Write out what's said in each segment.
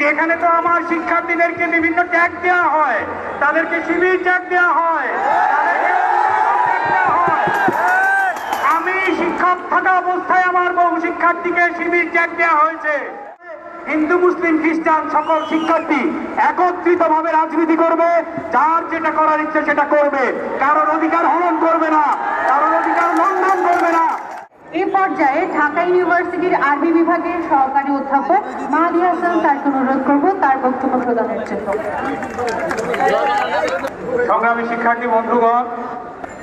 যেখানে তো আমার শিক্ষার্থীদেরকে বিভিন্ন ট্যাগ দেওয়া হয়, তাদেরকে শিবির ট্যাগ দেওয়া হয়। আমি শিক্ষক থাকা অবস্থায় আমার বহু শিক্ষার্থীকে শিবির ট্যাগ দেওয়া হয়েছে হিন্দু, মুসলিম, খ্রিস্টান সকল শিক্ষার্থী একত্রিত ভাবে রাজনীতি করবে, যার যেটা করার ইচ্ছে সেটা করবে কারোর অধিকার হরণ করবে না, কারোর অধিকার এ পর্যায়ে ঢাকা ইউনিভার্সিটির আরবি বিভাগের সহকারী অধ্যাপক মাহাদি হাসান তারকে অনুরোধ করব, তার বক্তব্য প্রদানের জন্য। সংগ্রামী শিক্ষার্থী বন্ধুগণ,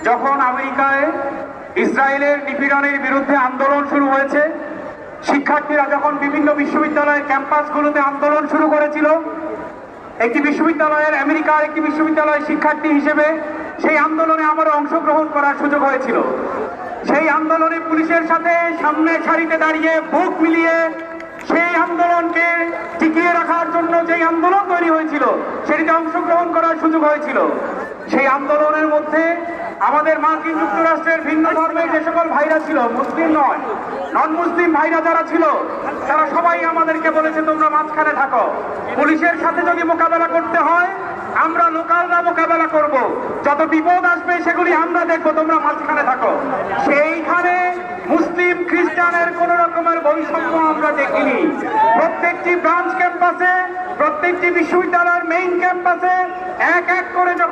যখন আমেরিকায় ইসরায়েলের নিপীড়নের বিরুদ্ধে আন্দোলন শুরু হয়েছে, শিক্ষার্থীরা যখন বিভিন্ন বিশ্ববিদ্যালয়ের ক্যাম্পাসগুলোতে আন্দোলন শুরু করেছিল, একটি বিশ্ববিদ্যালয়ের আমেরিকার একটি বিশ্ববিদ্যালয়ের শিক্ষার্থী হিসেবে সেই আন্দোলনে আমারও অংশগ্রহণ করার সুযোগ হয়েছিল। সেই আন্দোলনে পুলিশের সাথে সামনে সারিতে দাঁড়িয়ে বুক মিলিয়ে সেই আন্দোলনকে টিকিয়ে রাখার জন্য যে আন্দোলন তৈরি হয়েছিল, সেটিতে অংশগ্রহণ করার সুযোগ হয়েছিল। সেই আন্দোলনের মধ্যে আমাদের মার্কিন যুক্তরাষ্ট্রের ভিন্ন ধর্মের যে সকল ভাইরা ছিল, মুসলিম নয় নন মুসলিম ভাইরা যারা ছিল, তারা সবাই আমাদেরকে বলেছে, তোমরা মাঝখানে থাকো। পুলিশের সাথে যদি মোকাবেলা করতে হয়, আমরা লোকালরা মোকাবেলা করব। যত বিপদ আসবে, সেগুলি আমরা দেখব, তোমরা মাঝখানে থাকো। সেইখানে মুসলিম খ্রিস্টানের কোন রকমের বৈষম্য আমরা দেখিনি। প্রত্যেকটি ব্রাঞ্চ ক্যাম্পাসে, প্রত্যেকটি বিশ্ববিদ্যালয়ের মেইন ক্যাম্পাসে এক এক করে যখন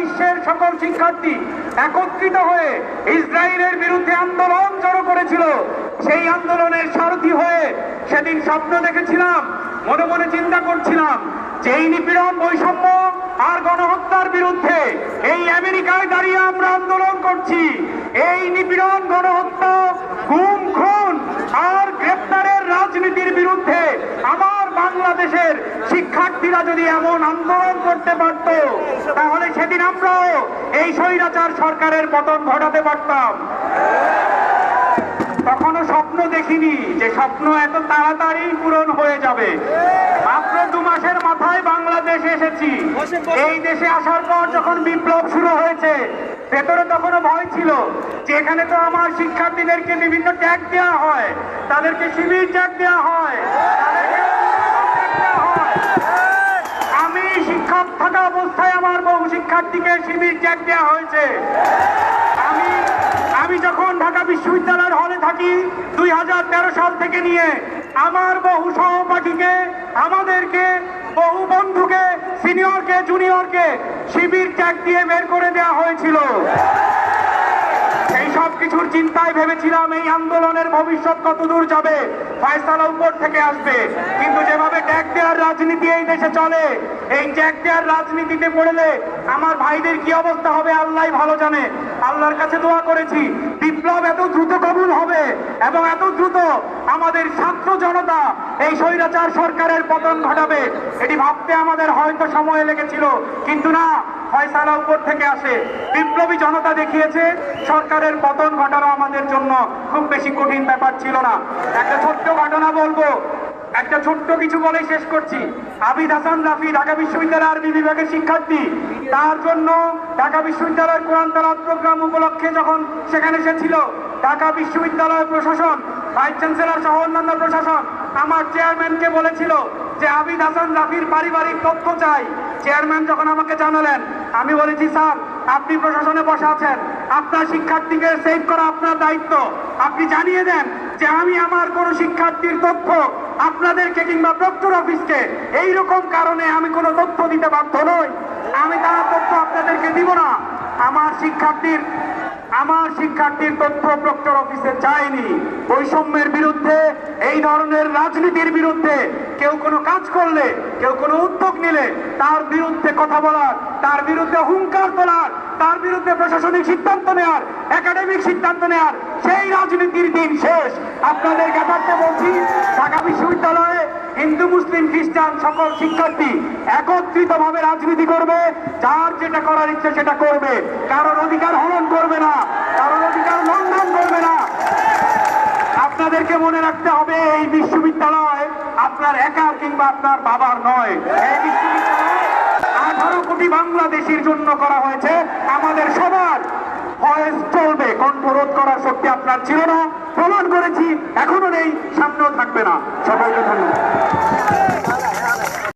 বিশ্বের সকল শিক্ষার্থী একত্রিত হয়ে ইসরায়েলের বিরুদ্ধে আন্দোলন জড়ো করেছিল। সেই আন্দোলনের সারথি হয়ে সেদিন স্বপ্ন দেখেছিলাম, মনে মনে চিন্তা করছিলাম যে এই নিপীড়ন বৈষম্য আর গণহত্যার বিরুদ্ধে এই আমেরিকায় দাঁড়িয়ে আমরা আন্দোলন করছি। এই নিপীড়ন, গণহত্যা গুম খুন আর গ্রেপ্তারের রাজনীতির বিরুদ্ধে আমার বাংলাদেশের শিক্ষার্থীরা যদি এমন আন্দোলন করতে পারত, তাহলে সেদিন আমরাও এই স্বৈরাচার সরকারের পতন ঘটাতে পারতাম। তখনও স্বপ্ন দেখিনি যে স্বপ্ন এত তাড়াতাড়ি পূরণ হয়ে যাবে। মাত্র দু মাসের মাথায় বাংলাদেশে এসেছি। এই দেশে আসার পর যখন বিপ্লব শুরু হয়েছে, ভেতরে তখনও ভয় ছিল যে এখানে তো আমার শিক্ষার্থীদেরকে বিভিন্ন ট্যাগ দেওয়া হয়, তাদেরকে শিবির ট্যাগ দেওয়া হয়, তাদেরকে tag দেওয়া হয়। আমি শিক্ষক থাকা অবস্থায় আমার বহু শিক্ষার্থীকে শিবির ট্যাগ দেওয়া হয়েছে। আমি আমি যখন ঢাকা বিশ্ববিদ্যালয়ের হলে থাকি, দুই হাজার তেরো সাল থেকে নিয়ে, আমার বহু সহপাঠীকে, আমাদেরকে, বহু বন্ধুকে সিনিয়রকে জুনিয়রকে শিবির ট্যাগ দিয়ে বের করে দেওয়া হয়েছিল। সেই সব কিছুর চিন্তায় ভেবেছিলাম এই আন্দোলনের ভবিষ্যৎ কত দূর যাবে, ফয়সালা উপর থেকে আসবে। কিন্তু যেভাবে ট্যাগ দেওয়ার রাজনীতি এই দেশে চলে। এই ট্যাগ দেওয়ার রাজনীতিতে পড়লে আমার ভাইদের কি অবস্থা হবে আল্লাহ ভালো জানে। আল্লাহর কাছে দোয়া করেছি, বিপ্লব এত দ্রুত কবুল হবে এবং এত দ্রুত আমাদের ছাত্র জনতা এই স্বৈরাচার সরকারের পতন ঘটাবে। এটি ভাবতে আমাদের হয়তো সময় লেগেছিল, কিন্তু না, ফয়সালা উপর থেকে আসে। বিপ্লবী জনতা দেখিয়েছে, সরকারের পতন ঘটানো আমাদের জন্য খুব বেশি কঠিন ব্যাপার ছিল না। একটা ছোট্ট বলব একটা ছোট্ট কিছু বলে শেষ করছি। আবিদ হাসান রাফি ঢাকা বিশ্ববিদ্যালয়ের আরবি বিভাগের শিক্ষার্থী। তার জন্য ঢাকা বিশ্ববিদ্যালয়ের কোরআন তালাত প্রোগ্রাম উপলক্ষে যখন সেখানে এসেছিল ঢাকা বিশ্ববিদ্যালয় প্রশাসন, ভাইস চ্যান্সেলর সহ অন্যান্য প্রশাসন আমার চেয়ারম্যানকে বলেছিল যে, আবিদ হাসান রাফির পারিবারিক তথ্য চাই। চেয়ারম্যান যখন আমাকে জানালেন, আমি বলেছি, স্যার, আপনি প্রশাসনে বসে আছেন। আপনার শিক্ষার্থীকে সেভ করা আপনার দায়িত্ব। আপনি জানিয়ে দেন যে আমি আমার কোন শিক্ষার্থীর তথ্য আপনাদেরকে কিংবা প্রক্টর অফিসকে এই রকম কারণে আমি কোনো তথ্য দিতে বাধ্য নই। আমি তার তথ্য আপনাদেরকে দিব না। আমার শিক্ষার্থীর আমার শিক্ষার্থীর তথ্য প্রক্টর অফিসে চায়নি বৈষম্যের বিরুদ্ধে, এই ধরনের রাজনীতির বিরুদ্ধে কেউ কোনো কাজ করলে, কেউ কোনো উদ্যোগ নিলে, তার বিরুদ্ধে কথা বলার, তার বিরুদ্ধে হুঙ্কার তোলার, তার বিরুদ্ধে প্রশাসনিক সিদ্ধান্ত নেওয়ার একাডেমিক সিদ্ধান্ত নেওয়ার সেই রাজনীতির দিন শেষ। আপনাদের ব্যাপারটা বলছি, ঢাকা বিশ্ববিদ্যালয়ে হিন্দু, মুসলিম, খ্রিস্টান সকল শিক্ষার্থী একত্রিত ভাবে রাজনীতি করবে, যার যেটা করার ইচ্ছে সেটা করবে। কারোর অধিকার হরণ করবে না, কারোর অধিকার লঙ্ঘন করবে না। আপনাদেরকে মনে রাখতে হবে, এই বিশ্ববিদ্যালয় আপনার একার কিংবা আপনার বাবার নয়। আঠারো কোটি বাংলাদেশির জন্য করা হয়েছে। আমাদের সবার ভয়েস চলবে। কণ্ঠরোধ করার শক্তি আপনার ছিল না। প্রমাণ করেছি, এখনও নেই, সামনেও থাকবে না। সবাইকে ধন্যবাদ।